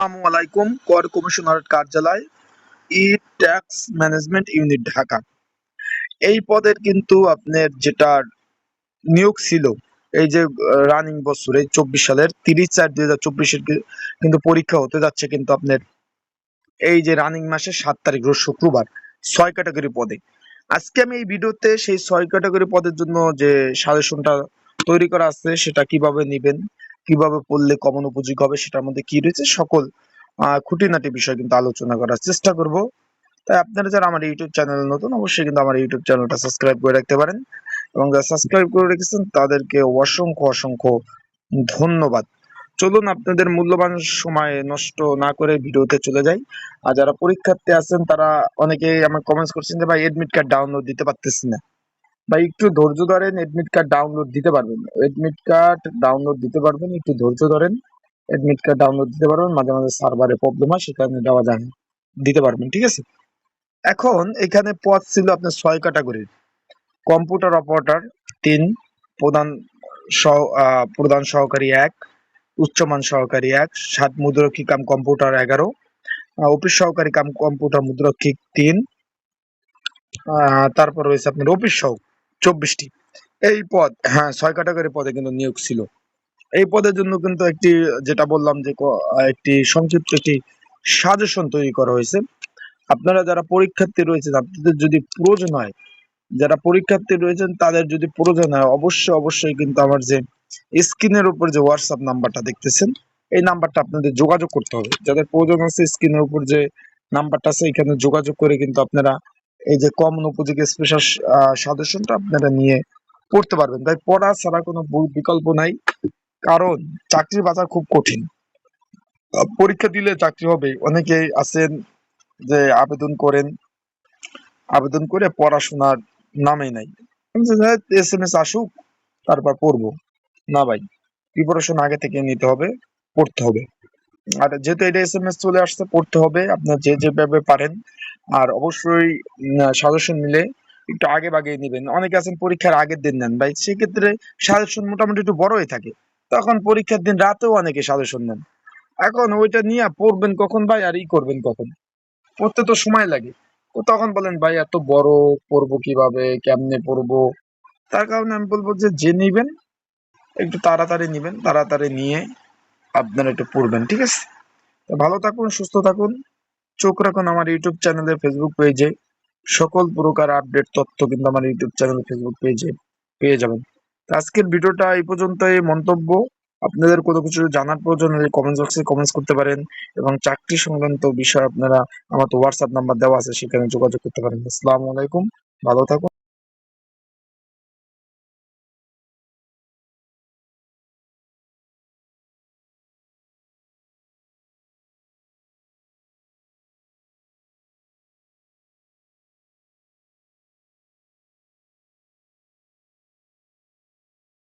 আসসালামু আলাইকুম, কর কার্যালয়, e, tax management unit Dhaka. এই পদের কিন্তু আপনার নিয়োগ ছিল, এই যে রানিং বছর, এই চব্বিশ সালের তিরিশ চার দুই হাজার চব্বিশের কিন্তু পরীক্ষা হতে যাচ্ছে কিন্তু আপনার এই যে রানিং মাসের সাত তারিখ, রোজ শুক্রবার, ছয় ক্যাটাগরি পদে। আজকে আমি এই ভিডিওতে সেই ছয় ক্যাটাগরি পদের জন্য যে সাজেশনটা তৈরি করা আছে, সেটা কীভাবে নেবেন কীভাবে পড়লে কমন উপযোগী হবে সেটার মধ্যে কি রয়েছে সকল খুঁটিনাটি বিষয় কিন্তু আলোচনা করার চেষ্টা করব। তাই আপনারা যারা আমার ইউটিউব চ্যানেল নতুন, অবশ্যই কিন্তু আমার ইউটিউব চ্যানেলটা সাবস্ক্রাইব করে রাখতে পারেন এবং যারা সাবস্ক্রাইব করে রেখেছেন তাদেরকে অসংখ্য অসংখ্য ধন্যবাদ। চলুন আপনাদের মূল্যবান সময় নষ্ট না করে ভিডিওতে চলে যাই। আর যারা পরীক্ষার্থী আছেন তারা অনেকেই আমার কমেন্টস করছেন যে, ভাই এডমিট কার্ড ডাউনলোড দিতে পারতেছি না। ভাই একটু ধৈর্য ধরেন এডমিট কার্ড ডাউনলোড দিতে পারবেন। এডমিট কার্ড ডাউনলোড দিতে পারবেন, একটু ধৈর্য ধরেন এডমিট কার্ড ডাউনলোড দিতে পারবেন, মাঝে মাঝে সার্ভারে প্রবলেম হয়, সেখানে দেওয়া যায় দিতে পারবেন, ঠিক আছে? এখন এখানে পদ ছিল আপনার ছয় ক্যাটাগরির কম্পিউটার অপারেটর তিন, প্রধান সহ- প্রধান সহকারী এক, উচ্চমান সহকারী এক, সাত মুদ্রক্ষী কাম কম্পিউটার এগারো অফিস সহকারী কাম কম্পিউটার মুদ্রক্ষিক তিন তারপর রয়েছে আপনার অফিস সহ চব্বিশটি। এই পদ হ্যাঁ ছয় ক্যাটাগরি পদে কিন্তু নিয়োগ ছিল। এই পদের জন্য কিন্তু একটি, যেটা বললাম যে একটি সংক্ষিপ্ত একটি সাজেশন তৈরি করা হয়েছে। আপনারা যারা পরীক্ষার্থী রয়েছেন, আপনাদের যদি প্রয়োজন হয়, যারা পরীক্ষার্থী রয়েছেন, তাদের যদি প্রয়োজন হয়, অবশ্যই অবশ্যই কিন্তু আমার যে স্ক্রিনের উপর যে হোয়াটসঅ্যাপ নাম্বারটা দেখতেছেন, এই নাম্বারটা আপনাদের যোগাযোগ করতে হবে। যাদের প্রয়োজন আছে, স্ক্রিনের উপর যে নাম্বারটা আছে, এখানে যোগাযোগ করে কিন্তু আপনারা এই যে কমন উপযোগী স্পেশাল সাজেশনটা আপনারা নিয়ে পড়তে পারবেন। তাই পড়া ছাড়া কোনো বিকল্প নাই, কারণ চাকরির বাজার খুব কঠিন। পরীক্ষা দিলে চাকরি হবে অনেকেই আছেন যে আবেদন করেন, আবেদন করে পড়াশোনার নামে নাই। এস এম এস আসুক, তারপর পড়ব। না ভাই প্রিপারেশন আগে থেকে নিতে হবে, পড়তে হবে। আর যেহেতু এটা এস এম এস চলে আসছে, পড়তে হবে। আপনার যে যেভাবে পারেন। আর অবশ্যই সাজেশন নিলে একটু আগে বাগে নিবেন। অনেকে আছেন পরীক্ষার আগের দিন নেন। ভাই, সেক্ষেত্রে সাজেশন মোটামুটি একটু বড়ই থাকে। তখন পরীক্ষার দিন রাতেও অনেকে সাজেশন নেন। এখন ওইটা নিয়ে পড়বেন কখন ভাই? আর ই করবেন কখন? পড়তে তো সময় লাগে। তখন বলেন, ভাই, এত বড় পড়ব কীভাবে? কেমনে পড়ব? তার কারণে আমি বলব যে যে নিবেন, একটু তাড়াতাড়ি নিবেন। তাড়াতাড়ি নিয়ে আপনারা একটু পড়বেন, ঠিক আছে? ভালো থাকুন, সুস্থ থাকুন। চোখ রাখুন আমার ইউটিউব চ্যানেলে ফেসবুক পেজে সকল প্রকার আপডেট তথ্য কিন্তু আমার ইউটিউব চ্যানেল ফেসবুক পেজে পেয়ে যাবেন। তো আজকের ভিডিওটা এই পর্যন্ত এই মন্তব্য। আপনাদের কোনো কিছু জানার প্রয়োজন হলে কমেন্ট বক্সে কমেন্টস করতে পারেন এবং চাকরি সংক্রান্ত বিষয় আপনারা আমার তো হোয়াটসঅ্যাপ নাম্বার দেওয়া আছে, সেখানে যোগাযোগ করতে পারেন। আসসালামু আলাইকুম, ভালো থাকুন।